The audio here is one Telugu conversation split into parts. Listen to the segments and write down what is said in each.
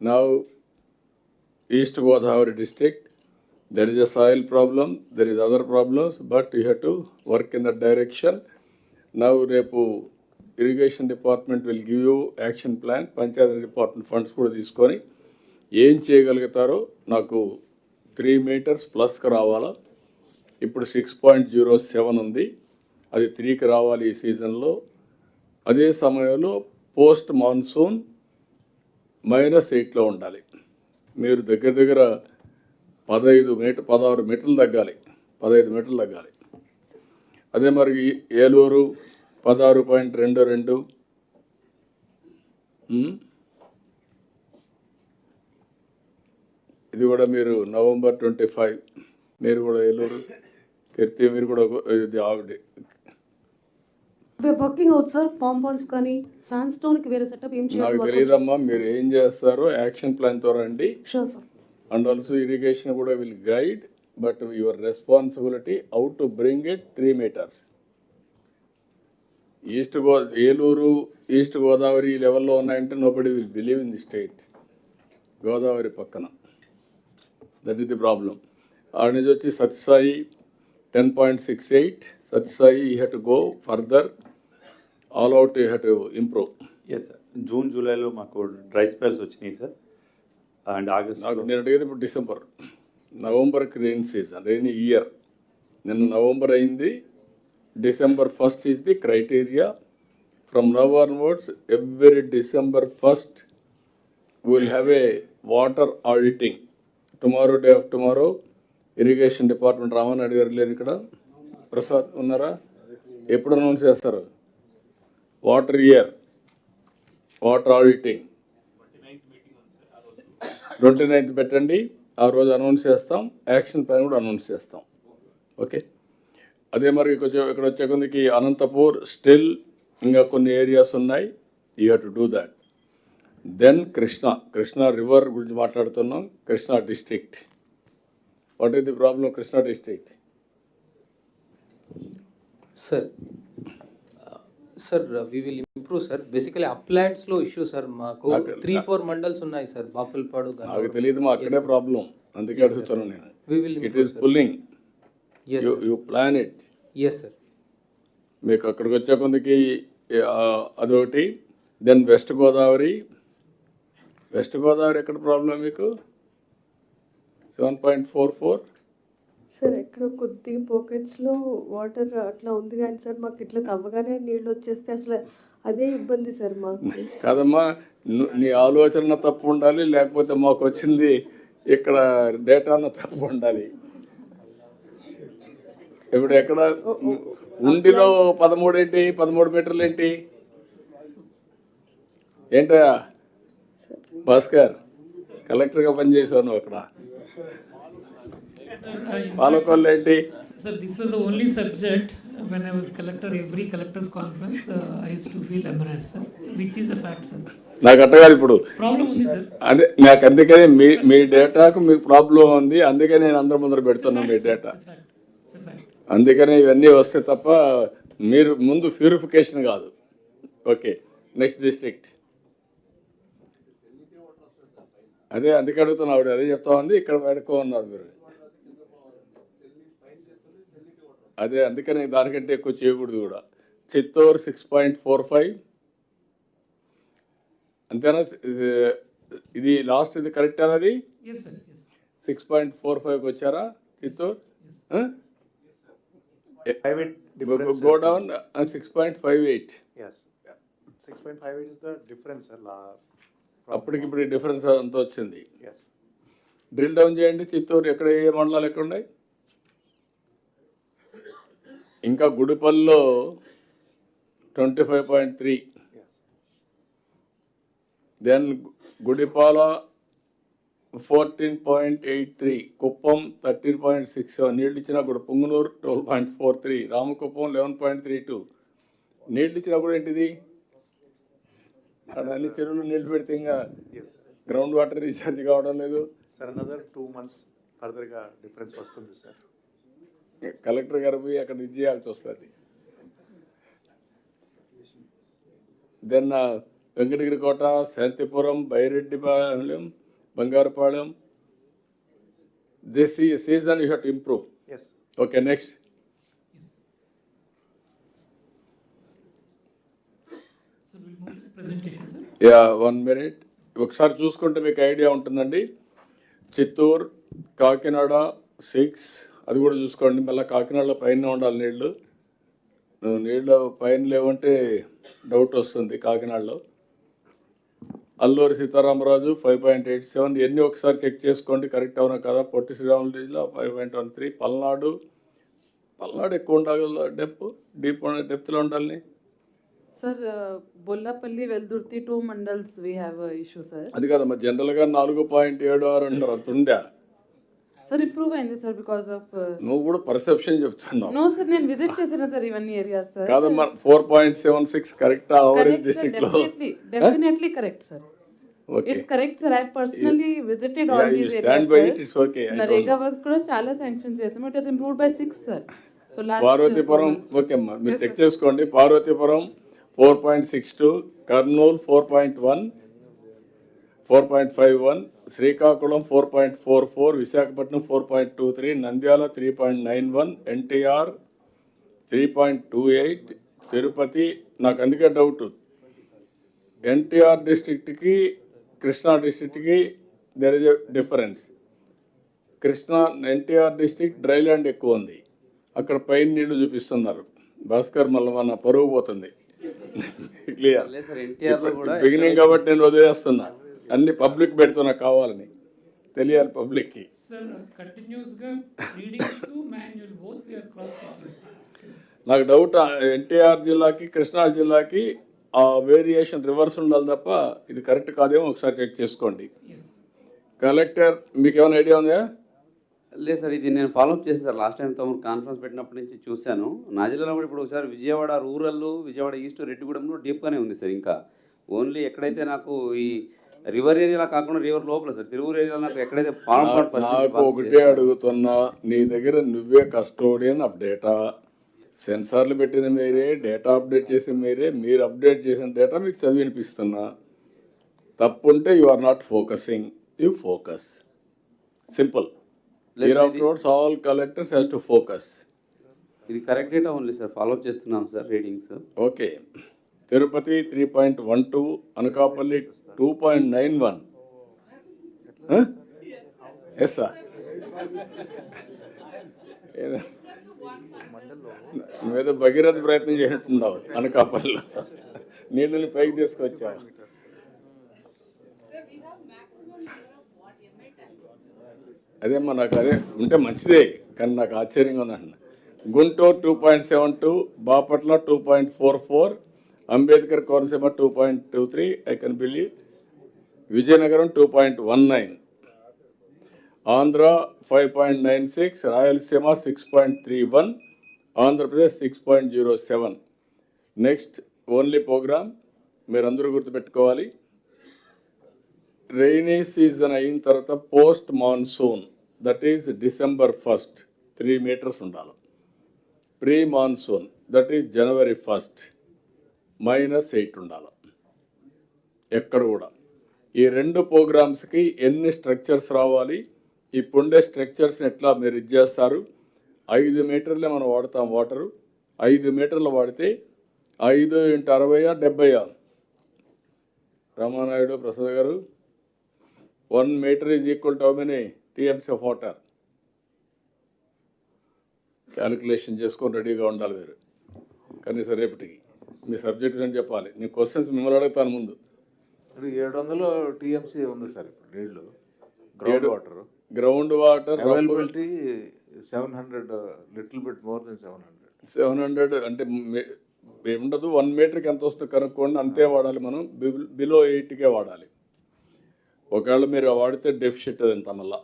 Now, East Godavari district, there is a soil problem, there is other problems, but you have to work in that direction. Now, రేపు irrigation department will give you action plan panchayat department funds కూడా తీసుకొని ఏం చేయగలుగుతారో నాకు త్రీ మీటర్స్ ప్లస్కి రావాలా. ఇప్పుడు సిక్స్ పాయింట్ జీరో సెవెన్ ఉంది. అది త్రీకి రావాలి ఈ సీజన్లో అదే సమయంలో పోస్ట్ మాన్సూన్ మైనస్ ఎయిట్లో ఉండాలి. మీరు దగ్గర దగ్గర పదహైదు మీటర్ పదహారు మీటర్లు తగ్గాలి. పదహైదు మీటర్లు తగ్గాలి. అదే మరి ఏలూరు పదహారు పాయింట్ రెండు రెండు. ఇది కూడా మీరు నవంబర్ ట్వంటీ ఫైవ్. మీరు కూడా ఏలూరు కీర్తి మీరు కూడా ఇది ఆవిడ working out sir farm balls కానీ శాండ్ స్టోన్కి వేరే సెటప్ ఏం నాకు చేయాలి తెలియదమ్మా మీరు ఏం చేస్తారో యాక్షన్ ప్లాన్తో రండి. Sure sir and also irrigation కూడా will guide but your responsibility how to bring it three metres east go Eluru east Godavari లెవెల్లో ఉన్నాయంటే nobody will believe in the state Godavari పక్కన. దట్ ఈస్ ది ప్రాబ్లం ఆడ నుంచి వచ్చి Sathya Sai ten point six eight Sathya Sai you have to go further all out you have to improve yes sir June జూలైలో మాకు డ్రై స్పెల్స్ వచ్చినాయి సార్ అండ్ ఆగస్ట్ నాకు నేను అడిగేది ఇప్పుడు డిసెంబర్ నవంబర్కి రెయిన్ సీజన్ రెయిన్ ఇయర్ నిన్న నవంబర్ అయింది. December first is the criteria from now onwards every December first will have a water auditing tomorrow day of tomorrow irrigation department Raman అడిగారు లేరు ఇక్కడ. ప్రసాద్ ఉన్నారా? ఎప్పుడు అనౌన్స్ చేస్తారు? Water year water auditing. Twenty ninth పెట్టండి ఆ రోజు అనౌన్స్ చేస్తాం యాక్షన్ ప్లాన్ కూడా అనౌన్స్ చేస్తాం. ఓకే? అదే మరి కొంచెం ఇక్కడ వచ్చే కొందికి అనంతపూర్ స్టిల్ ఇంకా కొన్ని ఏరియాస్ ఉన్నాయి. You have to do that then Krishna Krishna river గురించి మాట్లాడుతున్నాం Krishna district. What is the problem Krishna district? Sir sir we will improve sir basically అప్లాంట్స్లో issue sir మాకు త్రీ ఫోర్ మండల్స్ ఉన్నాయి సార్ బాపుల్పాడు నాకు తెలియదు మా అక్కడే ప్రాబ్లం అందుకే అడుగుతున్నాను నేను. We will it is pulling you you plan it yes sir మీకు అక్కడికి వచ్చే కొందికి అదొకటి. Then west Godavari west Godavari ఎక్కడ ప్రాబ్లం మీకు? Seven point four four sir ఎక్కడ కొద్దిగా పాకెట్స్లో వాటర్ అట్లా ఉంది కానీ సార్ మాకు ఇట్లా తవ్వగానే నీళ్ళు వచ్చేస్తే అసలు అదే ఇబ్బంది సార్ మాకు. కాదమ్మా ను- నీ ఆలోచన తప్పు ఉండాలి లేకపోతే మాకు వచ్చింది ఇక్కడ డేటాను తప్పు ఉండాలి. ఇప్పుడు ఎక్కడ ఉండిలో పదమూడు ఏంటి పదమూడు మీటర్లు ఏంటి ఏంటా భాస్కర్ కలెక్టర్గా పనిచేసావు నువ్వు అక్కడ. పాలకొల్లు ఏంటి Sir, this was the only subject when I was collector, every collector's conference, uh, I used to feel embarrassed, sir, which is a fact, sir. నాకు అట్టగాదు ఇప్పుడు Problem ఉంది, sir. అదే నాకు అందుకనే మీ మీ డేటాకు మీకు ప్రాబ్లం ఉంది అందుకే నేను అందరి ముందర పెడుతున్నాను మీ data Fact. It's a fact. అందుకనే ఇవన్నీ వస్తే తప్ప మీరు ముందు ప్యూరిఫికేషన్ కాదు ఓకే నెక్స్ట్ డిస్ట్రిక్ట్ అదే అందుకే అడుగుతున్నా ఆవిడ అదే చెప్తా ఉంది ఇక్కడ పెడుకో ఉన్నారు మీరు అదే అందుకని దానికంటే ఎక్కువ చేయకూడదు కూడా. Chittoor six point four five అంతేనా? ఇది- లాస్ట్ ఇది కరెక్ట్ అన్నది? Yes, sir, yes. Six point four ఫైవ్కి వచ్చారా? Chittoor? Private difference. Go down six point five eight is the difference, sir. la- from- అప్పటికిప్పుడు డిఫరెన్స్ అంత వచ్చింది. Yes. డ్రిల్ డౌన్ చేయండి చిత్తూరు. ఎక్కడ ఏ మండలాలు ఎక్కడ ఉన్నాయి? ఇంకా గుడిపల్లిలో twenty five point three. Then Gudipala fourteen point eight three Kuppam thirteen point six seven నీళ్ళు ఇచ్చినా కూడా Punganur twelve point four three Ramakuppam eleven point three two నీళ్ళు ఇచ్చినా కూడా ఏంటిది అక్కడ అన్ని చెరువులు నీళ్ళు పెడితే ఇంకా. గ్రౌండ్ వాటర్ రీఛార్జ్ కావడం లేదు Sir, another two months further గా difference వస్తుంది, sir. కలెక్టర్ గారు పోయి అక్కడ ఇది చేయాల్సి వస్తుంది. దెన్ వెంకటగిరి కోట శాంతిపురం బైరెడ్డిపాలెం బంగారుపాలెం. దిస్ ఈ season you have to improve Yes. Okay next So we'll move to the presentation, sir. Yeah one minute ఒకసారి చూసుకుంటే మీకు ఐడియా ఉంటుందండి. చిత్తూరు కాకినాడ సిక్స్ అది కూడా చూసుకోండి. మళ్ళీ కాకినాడలో పైన ఉండాలి నీళ్ళు నీళ్ళు పైన లేవంటే డౌట్ వస్తుంది కాకినాడలో. Alluri Sitaramaraju five point eight seven. ఇవన్నీ ఒకసారి చెక్ చేసుకోండి. కరెక్ట్ అవునా కదా? పొట్టి శ్రీరాములు జిల్లా five point one three. Palnadu. Palnadu ఎక్కువ ఉండాలి డెప్ డీప్ డెప్త్లో ఉండాలి. Bollapalli, Veldurti, two mandals we have a issue, sir. అది కదమ్మా జనరల్గా నాలుగు పాయింట్ ఏడు ఆరు అంటారు. అంత Sir, improve అయింది because of. uh, నువ్వు కూడా పర్సెప్షన్ చెప్తున్నావు. No, sir, నేను విజిట్ చేసిన సార్ ఇవన్నీ ఏరియాస్ సార్. కాదమ్మా four point seven six correct average డిస్ట్రిక్ట్లో? Definitely correct sir. Okay. It's correct sir I personally visited all these stand by it it's okay NREGA works కూడా చాలా శాంక్షన్ చేసాము it has improved by six sir. So last Parvathipuram okay అమ్మా మీరు చెక్ చేసుకోండి. Parvathipuram four point six two Kurnool four point one four point five one Srikakulam four point four four Visakhapatnam four point two three Nandyal three point nine one NTR three point two eight Tirupati నాకు అందుకే డౌట్. ఎన్టీఆర్ డిస్ట్రిక్ట్కి Krishna డిస్ట్రిక్ట్కి there is a difference Krishna NTR district dry land ఎక్కువ ఉంది. అక్కడ పైన నీళ్ళు చూపిస్తున్నారు. భాస్కర్ మళ్ళీ మన పరువు పోతుంది. క్లియర్ బిగినింగ్ కాబట్టి నేను వదిలేస్తున్నా. అన్ని పబ్లిక్ పెడుతున్నా కావాలని తెలియాలి పబ్లిక్కి. నాకు డౌట్ ఎన్టీఆర్ జిల్లాకి కృష్ణా జిల్లాకి ఆ వేరియేషన్ రివర్స్ ఉండాలి తప్ప ఇది కరెక్ట్ కాదేమో ఒకసారి చెక్ చేసుకోండి. కలెక్టర్ మీకు ఏమైనా ఐడియా ఉందా? లేదు సార్ ఇది నేను ఫాలోఅప్ చేశాను సార్ లాస్ట్ టైం తమరు కాన్ఫరెన్స్ పెట్టినప్పటి నుంచి చూశాను. నా జిల్లాలో కూడా ఇప్పుడు ఒకసారి విజయవాడ రూరల్ విజయవాడ ఈస్ట్ రెడ్డిగూడెంలో డీప్గానే ఉంది సార్ ఇంకా. ఓన్లీ ఎక్కడైతే నాకు ఈ రివర్ ఏరియా కాకుండా రివర్ లోపల సార్. తిరువురు ఏరియా నాకు ఎక్కడైతే ఫార్మ్ నా- నాకు ఒకటే అడుగుతున్నా నీ దగ్గర నువ్వే కస్టోడియన్ ఆఫ్ డేటా సెన్సార్లు పెట్టింది మీరే డేటా అప్డేట్ చేసింది మీరే మీరు అప్డేట్ చేసిన డేటా మీకు చదివి వినిపిస్తున్నా. తప్పుంటే you are not focusing you focus simple of words all collectors has to focus ఇది correct data only sir follow up చేస్తున్నాం sir readings okay Tirupati three point one two Anakapalli two point nine one. Yes sir నువ్వేదో భగీరథ ప్రయత్నం చేసినట్టున్నావు అనకాపల్లిలో. నీళ్ళని పైకి తీసుకొచ్చావు. అదేమ్మా నాకు అదే ఉంటే మంచిదే కానీ నాకు ఆశ్చర్యంగా ఉందంటున్నా. Guntur two point seven two Bapatla two point four four Ambedkar Konaseema two point two three I can believe Vizianagaram two point one nine Andhra five point nine six Rayalaseema six point three one Andhra Pradesh six point zero seven next only programme మీరందరూ గుర్తుపెట్టుకోవాలి. రెయినీ సీజన్ అయిన తర్వాత post monsoon that is December first three metres ఉండాలి. Pre monsoon that is January first minus eight ఉండాలి. ఎక్కడ కూడా. ఈ రెండు ప్రోగ్రామ్స్కి ఎన్ని స్ట్రక్చర్స్ రావాలి ఇప్పుండే స్ట్రక్చర్స్ని ఎట్లా మీరు ఇది చేస్తారు? ఐదు మీటర్లే మనం వాడతాం వాటరు ఐదు మీటర్లు వాడితే ఐదు ఇంటూ అరవయా డెబ్బయా Ramanaidu Prasad garu one metre is equal to how many TMC of water calculation చేసుకొని రెడీగా ఉండాలి మీరు. కనీసం రేపటికి. మీ సబ్జెక్ట్ అని చెప్పాలి. నేను క్వశ్చన్స్ మిమ్మల్ని అడుగుతాను ముందు. అది ఏడు వందలు టీఎంసీ ఉంది సార్ ఇప్పుడు నీళ్ళు. Ground water ground water availability seven hundred little bit more than seven hundred seven hundred అంటే ఉండదు వన్ మీటర్కి ఎంత వస్తుందో కనుక్కోండి అంతే వాడాలి మనం. బిలో ఎయిట్కే వాడాలి. ఒకవేళ మీరు వాడితే డెఫిషిట్ ఎంత మళ్ళా.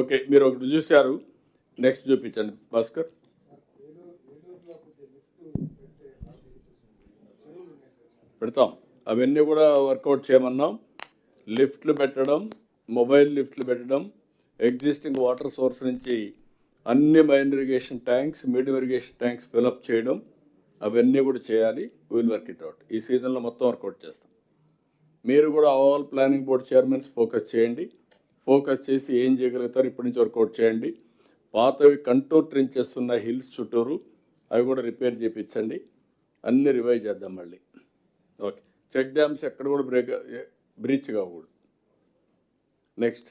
ఓకే మీరు ఒకటి చూశారు. నెక్స్ట్ చూపించండి. భాస్కర్ పెడతాం. అవన్నీ కూడా వర్కౌట్ చేయమన్నాం. లిఫ్ట్లు పెట్టడం మొబైల్ లిఫ్ట్లు పెట్టడం ఎగ్జిస్టింగ్ వాటర్ సోర్స్ నుంచి అన్ని main irrigation tanks mid irrigation tanks fill up చేయడం అవన్నీ కూడా చేయాలి. Will work it out. ఈ సీజన్లో మొత్తం వర్కౌట్ చేస్తాం. మీరు కూడా all planning board chairmans focus చేయండి. ఫోకస్ చేసి ఏం చేయగలుగుతారు ఇప్పటి నుంచి వర్కౌట్ చేయండి. పాతవి కంటూర్ ట్రించెస్ ఉన్న హిల్స్ చుట్టూరు అవి కూడా రిపేర్ చేయించండి. అన్నీ రివైవ్ చేద్దాం మళ్ళీ. ఓకే. చెక్ డ్యామ్స్ ఎక్కడ కూడా బ్రేక్ బ్రీచ్ కాకూడదు. నెక్స్ట్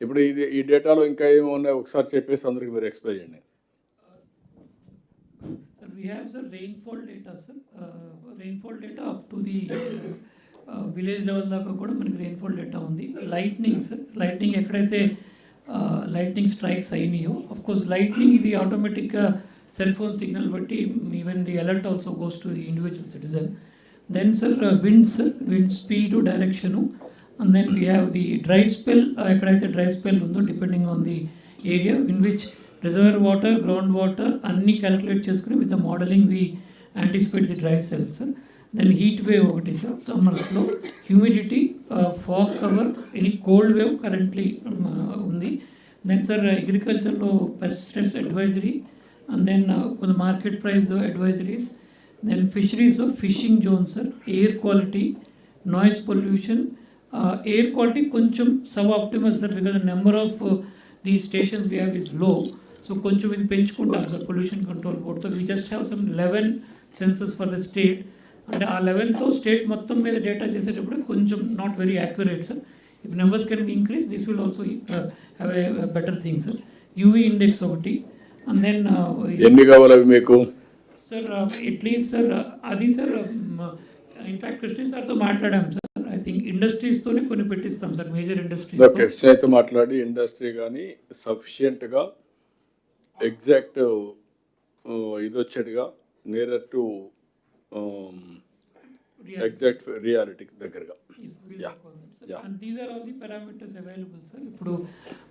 ఇప్పుడు ఇది ఈ డేటాలో ఇంకా ఏమి ఉన్నాయి ఒకసారి చెప్పేసి అందరికి మీరు ఎక్స్ప్లెయిన్ చేయండి. Sir, we have sir rainfall data, sir. Uh, rainfall data up to the uh, దాకా కూడా మనకి రెయిన్ఫాల్ డేటా ఉంది. లైట్నింగ్ సార్ లైట్నింగ్ ఎక్కడైతే uh, లైట్నింగ్ స్ట్రైక్స్ అయినాయో అఫ్ కోర్స్ లైట్నింగ్ ఇది ఆటోమేటిక్గా సెల్ ఫోన్ సిగ్నల్ బట్టి even the alert also goes to the individual citizen then sir wind sir wind speed direction and then we have the dry spell ఎక్కడైతే డ్రై స్పెల్ ఉందో depending on the area in which reservoir water ground water అన్నీ క్యాలిక్యులేట్ చేసుకుని with the modelling we anticipate the dry spell sir then heat wave ఒకటి sir సమ్మర్స్లో humidity fog cover any cold wave currently ఉంది. దెన్ సార్ అగ్రికల్చర్లో పెస్టిసైడ్స్ అడ్వైజరీ అండ్ దెన్ కొంత market price advisories then fisheries fishing zone sir air quality noise pollution air quality కొంచెం sub optimal sir because number of the stations we have ఇస్లో so కొంచెం ఇది పెంచుకుంటాం sir pollution control బోర్డ్తో we just have some eleven sensors for the state అంటే ఆ లెవెన్తో స్టేట్ మొత్తం మీద డేటా చేసేటప్పుడు కొంచెం not very accurate sir if numbers can be increase this will also have a better thing sir UV index ఒకటి అండ్ దెన్ ఎన్ని కావాలి అవి మీకు? సార్ అట్లీస్ట్ సార్ అది సార్ ఇన్ఫాక్ట్ కృష్ణ సార్తో మాట్లాడాం సార్ ఐ థింక్ ఇండస్ట్రీస్తోనే కొన్ని పెట్టిస్తాం సార్ మేజర్ ఇండస్ట్రీస్ ఓకే అయితే మాట్లాడి ఇండస్ట్రీ కానీ సఫిషియెంట్గా ఎగ్జాక్ట్ ఇది వచ్చేట్టుగా నియర్ టు ఎగ్జాక్ట్ రియాలిటీ దగ్గరగా. And these are all the parameters available sir ఇప్పుడు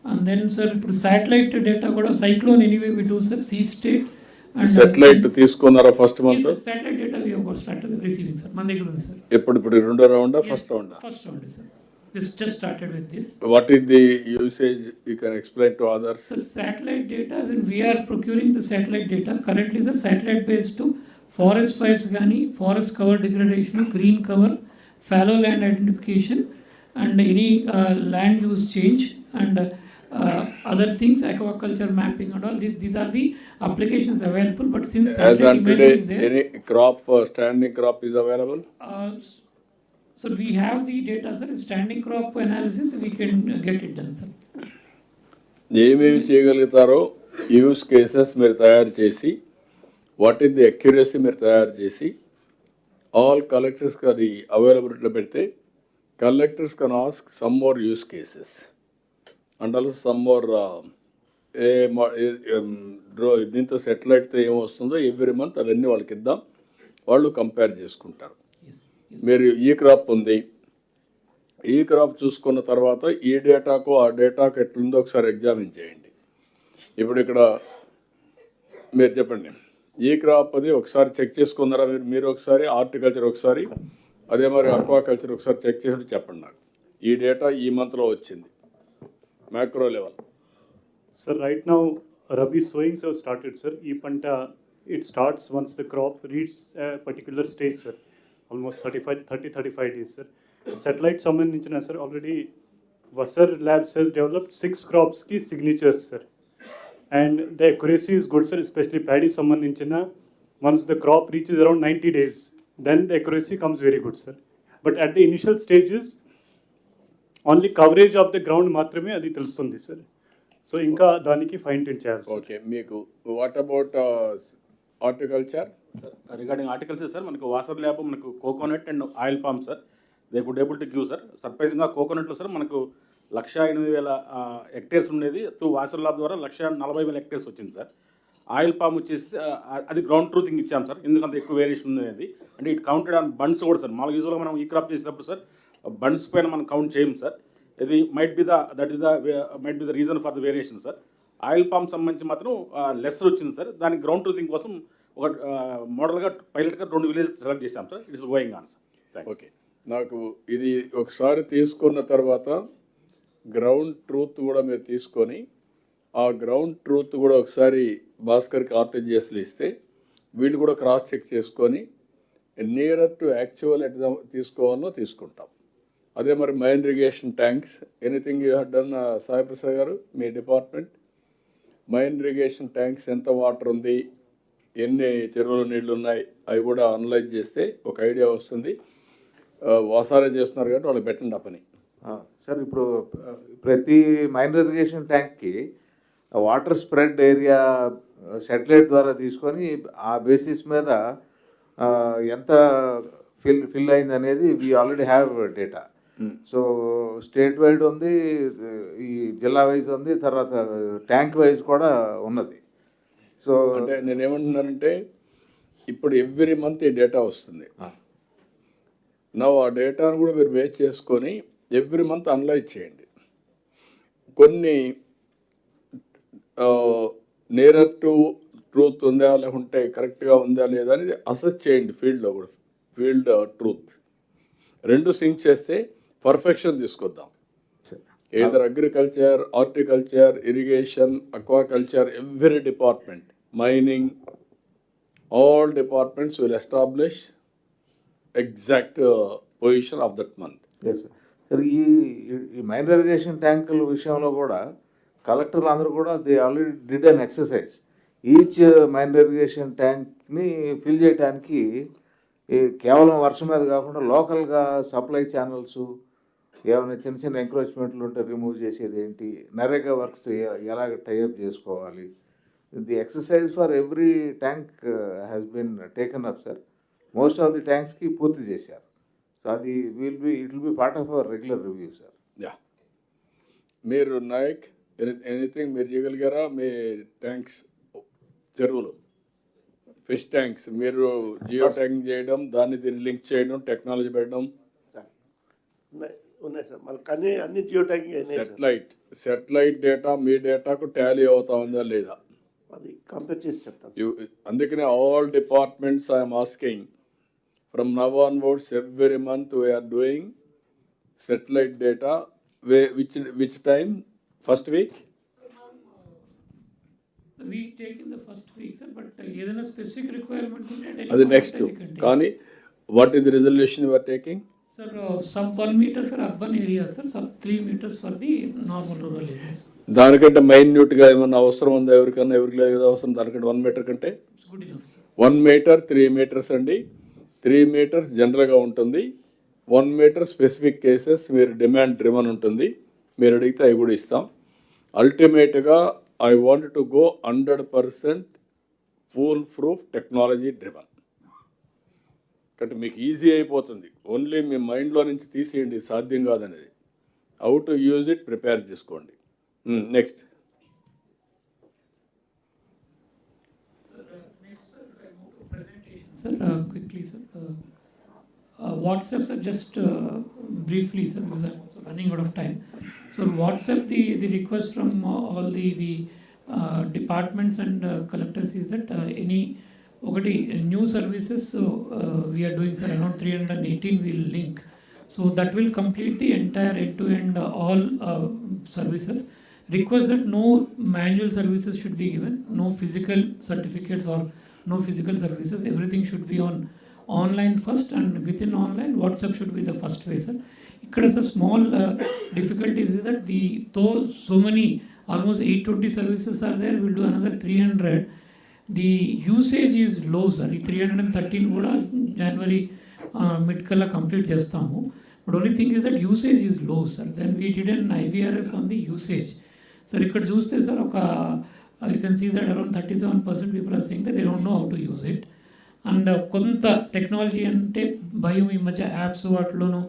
అండ్ దెన్ సార్ ఇప్పుడు శాటిలైట్ డేటా కూడా cyclone anyway we do sir sea state and satellite తీసుకున్నారా first month satellite data we have start receiving sir మన దగ్గర ఉంది సార్ ఎప్పుడు ఇప్పుడు రెండో రౌండా first రౌండా? First round sir this just started with this what is the usage you can explain to others So satellite data, and we are procuring the satellite data. Currently, the satellite based to forest fires కానీ forest cover degradation green cover fallow land identification and any land use change and other things aquaculture mapping and all this these are the applications available but since crop standing crop available sir we have the data sir standing crop analysis we can get it done sir ఏమేమి చేయగలుగుతారో యూస్ కేసెస్ మీరు తయారు చేసి వాట్ ఈస్ ది అక్యురసీ మీరు తయారు చేసి ఆల్ కలెక్టర్స్కి అది అవైలబిలిటీలో పెడితే collectors can ask some more use cases. And also some more ఏ దీంతో సెటిలైట్తో ఏం వస్తుందో ఎవ్రీ మంత్ అవన్నీ వాళ్ళకి ఇద్దాం. వాళ్ళు కంపేర్ చేసుకుంటారు. మీరు ఈ క్రాప్ ఉంది. ఈ క్రాప్ చూసుకున్న తర్వాత ఈ డేటాకు ఆ డేటాకు ఎట్లుందో ఒకసారి ఎగ్జామిన్ చేయండి. ఇప్పుడు ఇక్కడ మీరు చెప్పండి. ఈ క్రాప్ అది ఒకసారి చెక్ చేసుకున్నారా? మీరు మీరు ఒకసారి హార్టికల్చర్ ఒకసారి అదే మరి అక్వాకల్చర్ ఒకసారి చెక్ చేసి చెప్పండి నాకు. ఈ డేటా ఈ మంత్లో వచ్చింది. Macro level. Sir right now rabi sowing sir started sir. ఈ పంట it starts once the crop reads particular stage sir. Almost thirty five thirty thirty five days sir. Satellite సంబంధించిన sir already Vassar labs has developed six క్రాప్స్కి signatures sir. And the accuracy is good, sir, especially paddy సంబంధించిన once the crop reaches around 90 days, then the accuracy comes very good, sir. But at the initial stages, only coverage of the ground మాత్రమే అది తెలుస్తుంది సార్ సో ఇంకా దానికి ఫైన్ ట్యూన్ చేయాలి సార్ ఓకే మీకు what about horticulture sir regarding articles sir మనకు వాసర్ ల్యాబ్ మనకు coconut and oil palm sir they could able to give sir సర్ప్రైజింగ్గా కోకోనట్లో సార్ మనకు లక్ష ఎనిమిది వేల హెక్టేర్స్ ఉండేది. త్రూ వాసర్ లాబ్ ద్వారా లక్ష నలభై వేల హెక్టేర్స్ వచ్చింది సార్. ఆయిల్ పామ్ వచ్చేసి అది గ్రౌండ్ ట్రూతింగ్ ఇచ్చాం సార్. ఎందుకంత ఎక్కువ వేరియేషన్ ఉంది అంటే ఇట్ కౌంటెడ్ ఆన్ బండ్స్ కూడా సార్. మామూలు యూజువల్గా మనం ఈ క్రాప్ చేసేటప్పుడు సార్ బండ్స్ పైన మనం కౌంట్ చేయం సార్. ఇది might be the that is the might be the reason for the variation sir. Oil palm సంబంధించి మాత్రం లెస్సర్ వచ్చింది సార్. దానికి గ్రౌండ్ ట్రూతింగ్ కోసం ఒక మోడల్గా పైలట్గా రెండు విలేజ్ సెలెక్ట్ చేశాం sir. It's going on sir. Okay. నాకు ఇది ఒకసారి తీసుకున్న తర్వాత గ్రౌండ్ ట్రూత్ కూడా మీరు తీసుకొని ఆ గ్రౌండ్ ట్రూత్ కూడా ఒకసారి భాస్కర్కి ఆర్టీజీఎస్లు ఇస్తే వీళ్ళు కూడా క్రాస్ చెక్ చేసుకొని నియరర్ టు యాక్చువల్ ఎట్ తీసుకోవాలో తీసుకుంటాం. అదే మరి main irrigation tanks anything you had done Saiprasad garu me department mine irrigation tanks ఎంత వాటర్ ఉంది ఎన్ని చెరువులు నీళ్ళు ఉన్నాయి అవి కూడా అనలైజ్ చేస్తే ఒక ఐడియా వస్తుంది. Uh, వాసారే చేస్తున్నారు కాబట్టి వాళ్ళు పెట్టండి ఆ పని. సార్ ఇప్పుడు ప్రతి మైనర్ ఇరిగేషన్ ట్యాంక్కి వాటర్ స్ప్రెడ్ ఏరియా సెటిలైట్ ద్వారా తీసుకొని ఆ బేసిస్ మీద ఎంత ఫిల్ ఫిల్ అయింది అనేది we already have data. So state wide ఉంది ఈ జిల్లా వైజ్ ఉంది తర్వాత ట్యాంక్ వైజ్ కూడా ఉన్నది. సో అంటే నేను ఏమంటున్నానంటే ఇప్పుడు ఎవ్రీ మంత్ ఈ డేటా వస్తుంది. నా ఆ డేటాను కూడా మీరు బేస్ చేసుకొని ఎవ్రీ మంత్ అనలైజ్ చేయండి. కొన్ని నేరర్ టు ట్రూత్ ఉందా లేకుంటే కరెక్ట్గా ఉందా లేదా అనేది అసెస్ చేయండి ఫీల్డ్లో కూడా ఫీల్డ్ ట్రూత్. రెండు సింక్ చేస్తే పర్ఫెక్షన్ తీసుకొద్దాం. Either agriculture horticulture irrigation aquaculture every department mining all departments will establish exact position of that month. ఈ ఈ మైనర్ ఇరిగేషన్ ట్యాంకుల విషయంలో కూడా కలెక్టర్లు అందరూ కూడా they already did an exercise. Each minor irrigation ట్యాంక్ని fill చేయడానికి ఈ కేవలం వర్షం మీద కాకుండా లోకల్గా సప్లై ఛానల్స్ ఏమైనా చిన్న చిన్న ఎంక్రోచ్మెంట్లు ఉంటే రిమూవ్ చేసేది ఏంటి? నరేగా వర్క్స్ ఎలాగ టైఅప్ చేసుకోవాలి? The exercise for every tank has been taken up sir most of the ట్యాంక్స్కి పూర్తి చేశారు. సో అది will be it will be part of our regular review sir Yeah. మీరు నాయక్ ఎనీథింగ్ మీరు చేయగలిగారా? మీ ట్యాంక్స్ చెరువులు ఫిష్ ట్యాంక్స్ మీరు జియో ట్యాంక్ చేయడం దాన్ని దీన్ని లింక్ చేయడం టెక్నాలజీ పెట్టడం. ఉన్నాయి ఉన్నాయి సార్. మనకు అన్ని అన్ని geo sir. Satellite satellite data మీ డేటాకు టాలీ అవుతా ఉందా లేదా? అది కంపేర్ చేసి చెప్తాను You, అందుకనే all departments I'm asking from now onwards every month we're doing satellite data way which which time first week ఏదైనా స్పెసిఫిక్ రిక్వైర్మెంట్ అది నెక్స్ట్. కానీ what is the resolution you're taking sir some one metre దానికంటే మైన్యూట్గా ఏమన్నా అవసరం ఉందా? ఎవరికన్నా ఎవరికి లేదు అవసరం? దానికంటే వన్ మీటర్ కంటే? వన్ మీటర్ త్రీ మీటర్స్ అండి. త్రీ మీటర్స్ జనరల్గా ఉంటుంది. వన్ మీటర్ స్పెసిఫిక్ కేసెస్ మీరు డిమాండ్ డ్రివన్ ఉంటుంది. మీరు అడిగితే అవి కూడా ఇస్తాం. అల్టిమేట్గా I want to go hundred percent full proof technology driven. కాబట్టి మీకు ఈజీ అయిపోతుంది. ఓన్లీ మీ మైండ్లో నుంచి తీసేయండి. సాధ్యం కాదనేది. How to use it prepare చేసుకోండి. Next. Sir, uh, quickly, sir. Uh, uh, WhatsApp, sir, just uh, briefly, sir, because I'm also running out of time. So WhatsApp, the, the request from uh, all the, the uh, departments and uh, collectors is that uh, any ఒకటి new services we are doing sir around three hundred and eighteen will link so that will complete the entire end to end all services request that no manual services should be given, no physical certificates or no physical services. Everything should be online first and with in online WhatsApp should be the first way sir ఇక్కడ sir small difficulties that the తో so many almost eight twenty services are there will do another three hundred the usage ఈజ్లో sir ఈ త్రీ హండ్రెడ్ అండ్ థర్టీన్ కూడా జనవరి మిడ్ కల్లా కంప్లీట్ చేస్తాము. But only thing is that usage ఈజ్లో sir then we did an IVRS on the usage sir ఇక్కడ చూస్తే సార్ ఒక I can see that around thirty seven percent people are saying they don't know how to use it and కొంత టెక్నాలజీ అంటే భయం ఈ మధ్య యాప్స్ వాటిలోనూ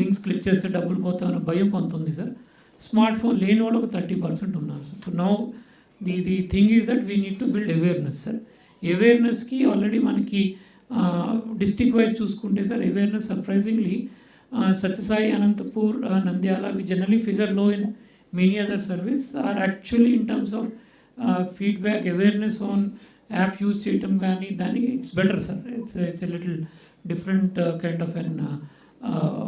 లింక్స్ క్లిక్ చేస్తే డబ్బులు పోతామని భయం కొంత ఉంది సార్. స్మార్ట్ ఫోన్ లేని వాళ్ళు ఒక థర్టీ పర్సెంట్ ఉన్నారు sir. Now the the thing is that we need to build awareness sir అవేర్నెస్కి already మనకి డిస్టిక్ వైజ్ చూసుకుంటే sir awareness surprisingly Sathya Sai Anantapur Nandyal we generally ఫిగర్లో in many other service are actually in terms of feedback awareness on app use చేయటం కానీ దానికి it's better sir it's it's a little different kind of an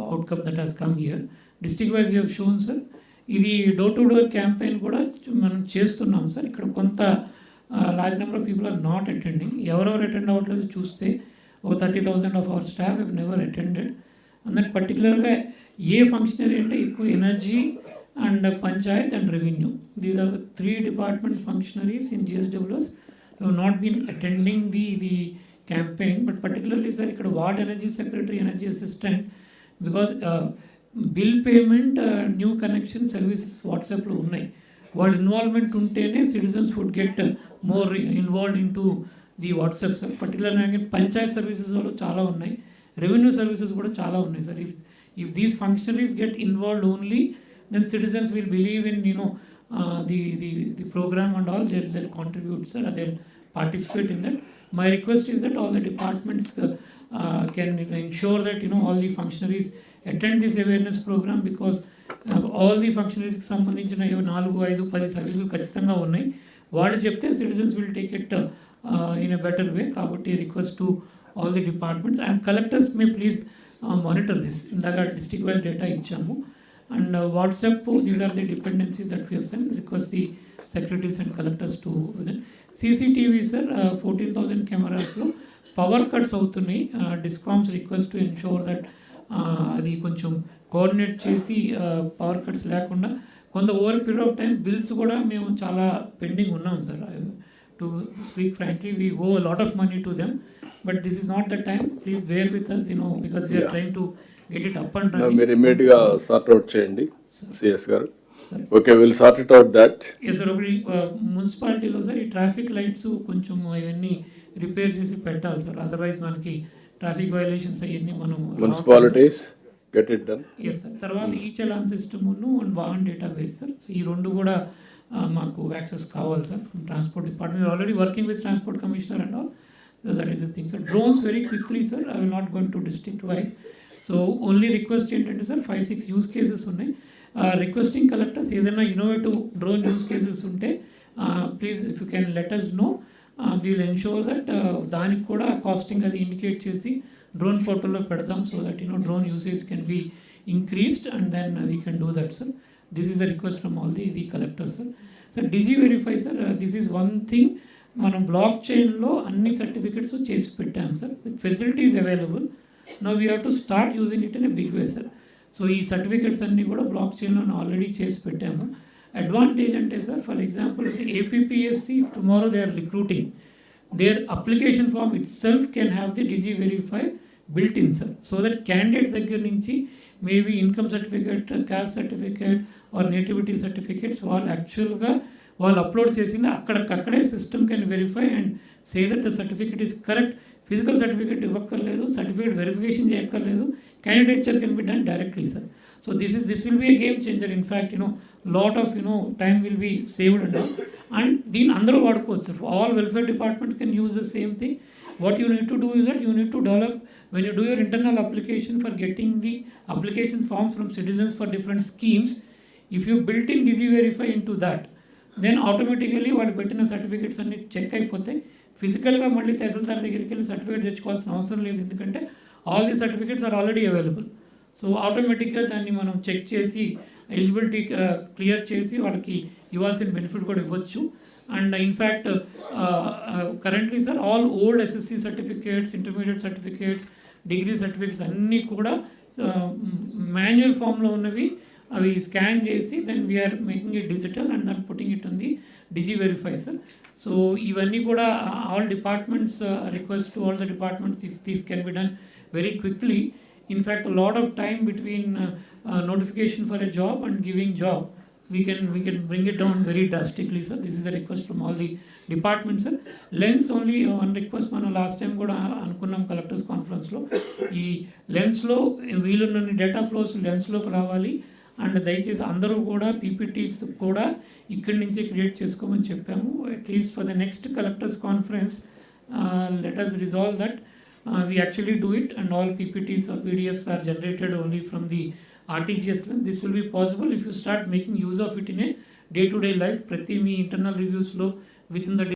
outcome that has come here district wise you have shown sir ఇది డోర్ టు డోర్ క్యాంపెయిన్ కూడా మనం చేస్తున్నాం సార్ ఇక్కడ కొంత large number of people are not attending ఎవరెవరు అటెండ్ అవ్వట్లేదు చూస్తే ఒక thirty thousand of our staff have never attended అందులో పర్టికులర్గా ఏ ఫంక్షనరీ అంటే ఎక్కువ energy and panchayat and revenue these are the three department functionaries in GSWS not been attending the the campaign but particularly sir ఇక్కడ ward energy secretary energy assistant because bill payment new connection services వాట్సాప్లో ఉన్నాయి. వాళ్ళ ఇన్వాల్వ్మెంట్ ఉంటేనే citizens would get more involve in to the WhatsApp sir పర్టికులర్గా పంచాయత్ సర్వీసెస్ వాళ్ళు చాలా ఉన్నాయి. రెవెన్యూ సర్వీసెస్ కూడా చాలా ఉన్నాయి sir if if these functionaries get involved only then citizens will believe in you know the the the program and all they'll they'll contribute sir they'll participate in that. My request is that all the departments uh, uh, can ensure that you know all the functionaries attend this awareness program because uh, all the functionaries సంబంధించిన ఏవో నాలుగు ఐదు పది సర్వీసులు ఖచ్చితంగా ఉన్నాయి వాళ్ళు చెప్తే citizens will take it in a better way కాబట్టి request to all the departments and collectors may please monitor this ఇందాక డిస్ట్రిక్ట్ వైజ్ డేటా ఇచ్చాము and WhatsApp these are the dependencies that we send request the secretaries and collectors to CCTV sir fourteen thousand కెమెరాస్లో power cuts అవుతున్నాయి. Discoms request to ensure that అది కొంచెం కోఆర్డినేట్ చేసి పవర్ కట్స్ లేకుండా కొంత over period of time bills కూడా మేము చాలా పెండింగ్ ఉన్నాం sir to speak frankly we owe lot of money to them but this is not the time please bear with us you know because we're. Trying to మీరు ఇమీడియట్గా సార్ట్ అవుట్ చేయండి సిఎస్ గారు. Okay will sort it out that sir ఒకటి మున్సిపాలిటీలో సార్ ఈ ట్రాఫిక్ లైట్స్ కొంచెం ఇవన్నీ రిపేర్ చేసి పెట్టాలి సార్ అదర్వైజ్ మనకి ట్రాఫిక్ వైలేషన్స్ అవన్నీ మనం municipalities get it done yes sir తర్వాత ఈ చలాన్ సిస్టమ్ను and Vahan database sir so ఈ రెండు కూడా మాకు యాక్సెస్ కావాలి sir transport department already working with transport commissioner and all that is the thing sir drones very quickly sir I will not going to district wise so only request ఏంటంటే sir five six use cases ఉన్నాయి. రిక్వెస్టింగ్ కలెక్టర్స్ ఏదైనా ఇన్నోవేటివ్ డ్రోన్ యూస్ కేసెస్ ఉంటే please if you can let us know we'll ensure that దానికి కూడా కాస్టింగ్ అది ఇండికేట్ చేసి డ్రోన్ పోర్టల్లో పెడతాం so that you know drone usage can be increased and then we can do that sir this is the request from all the the collector sir sir Digi verify sir this is one thing మనం బ్లాక్ చైన్లో అన్ని సర్టిఫికెట్స్ చేసి పెట్టాం sir with facilities available no we have to start using it in a big way sir so ఈ సర్టిఫికెట్స్ అన్నీ కూడా బ్లాక్ చైన్లో ఆల్రెడీ చేసి పెట్టాము. అడ్వాంటేజ్ అంటే sir for example APSC tomorrow they are recruiting their application form itself can have the Digi verify built in sir so that candidate దగ్గర నుంచి maybe income certificate caste certificate or nativity certificates వాళ్ళు యాక్చువల్గా వాళ్ళు అప్లోడ్ చేసింది అక్కడికక్కడే system can verify and say that the certificate is correct physical certificate ఇవ్వక్కర్లేదు certificate verification చేయక్కర్లేదు candidature can be done directly sir so this is this will be a game changer in fact you know lot of you know time will be saved and and దీన్ని అందరూ వాడుకోవచ్చు sir all welfare department can use the same thing what you need to do is that you need to develop when you do your internal application for getting the application forms from citizens for different schemes, if you built in Digi Verify into that, then automatically వాళ్ళు పెట్టిన సర్టిఫికేట్స్ అన్ని చెక్ అయిపోతాయి. ఫిజికల్గా మళ్ళీ తహసీల్దార్ దగ్గరికి వెళ్ళి సర్టిఫికేట్ తెచ్చుకోవాల్సిన అవసరం లేదు. ఎందుకంటే all the certificates are already available. So ఆటోమేటిక్గా దాన్ని మనం చెక్ చేసి ఎలిజిబిలిటీ క్లియర్ చేసి వాళ్ళకి ఇవ్వాల్సిన బెనిఫిట్ కూడా ఇవ్వచ్చు. And in fact currently sir all old SSC certificates intermediate certificates degree certificates అన్నీ కూడా మాన్యువల్ ఫామ్లో ఉన్నవి అవి స్కాన్ చేసి then we are making it digital and దాన్ని పుట్టింగ్ ఇట్ ఉంది డిజి వెరిఫై సార్. సో ఇవన్నీ కూడా all departments request to all the departments if these can be done very quickly in fact lot of time between notification for a job and giving job we can we can bring it down very drastically sir. This is a request from all the departments sir. Lens only uh, one request మనం లాస్ట్ టైం కూడా అనుకున్నాం కలెక్టర్స్ కాన్ఫరెన్స్లో ఈ లెన్స్లో వీలున్న డేటా ఫ్లోస్ లెన్స్లోకి రావాలి. అండ్ దయచేసి అందరూ కూడా పీపీటీస్ కూడా ఇక్కడి నుంచే క్రియేట్ చేసుకోమని చెప్పాము. At least for the next collectors conference let us resolve that we actually do it and all PPTs or PDFs are generated only from the RTGS this will be possible if you start making use of it in a day to day life ప్రతి మీ ఇంటర్నల్ రివ్యూస్లో విత్ ఇన్ ద